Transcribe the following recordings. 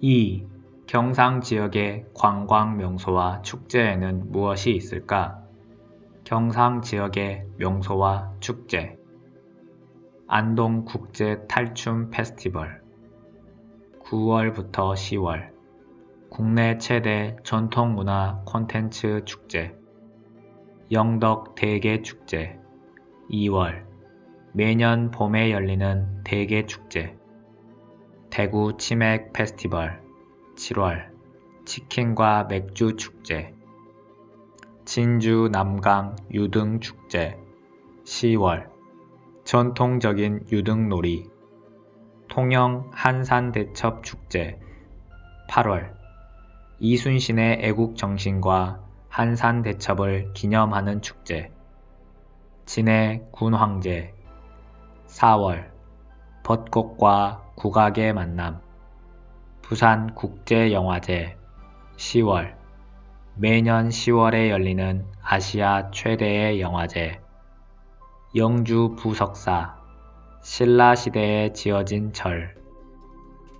2. 경상 지역의 관광 명소와 축제에는 무엇이 있을까? 경상 지역의 명소와 축제. 안동 국제 탈춤 페스티벌. 9월부터 10월. 국내 최대 전통문화 콘텐츠 축제. 영덕 대게 축제. 2월. 매년 봄에 열리는 대게 축제 대구 치맥 페스티벌 7월 치킨과 맥주 축제 진주 남강 유등 축제 10월 전통적인 유등놀이 통영 한산대첩 축제 8월 이순신의 애국정신과 한산대첩을 기념하는 축제 진해 군황제 4월 벚꽃과 국악의 만남. 부산 국제영화제 10월. 매년 10월에 열리는 아시아 최대의 영화제. 영주 부석사 신라시대에 지어진 절.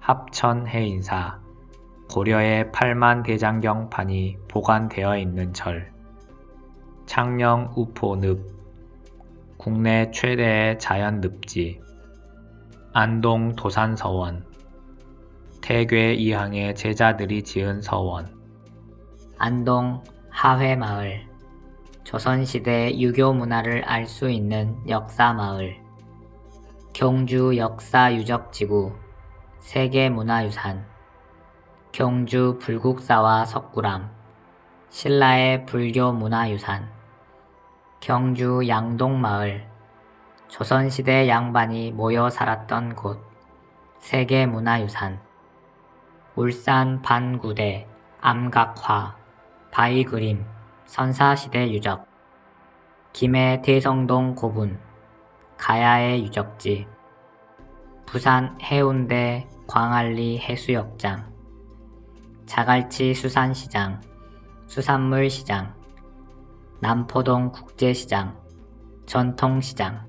합천 해인사 고려의 팔만대장경판이 보관되어 있는 절. 창녕 우포늪 국내 최대의 자연늪지 안동 도산서원 태괴 이항의 제자들이 지은 서원 안동 하회마을 조선시대 유교 문화를 알 수 있는 역사마을 경주 역사유적지구 세계문화유산 경주 불국사와 석굴암 신라의 불교문화유산 경주 양동마을 조선시대 양반이 모여 살았던 곳 세계문화유산. 울산 반구대 암각화 바위그림 선사시대 유적. 김해 대성동 고분 가야의 유적지. 부산 해운대 광안리 해수욕장. 자갈치 수산시장 수산물시장. 남포동 국제시장 전통시장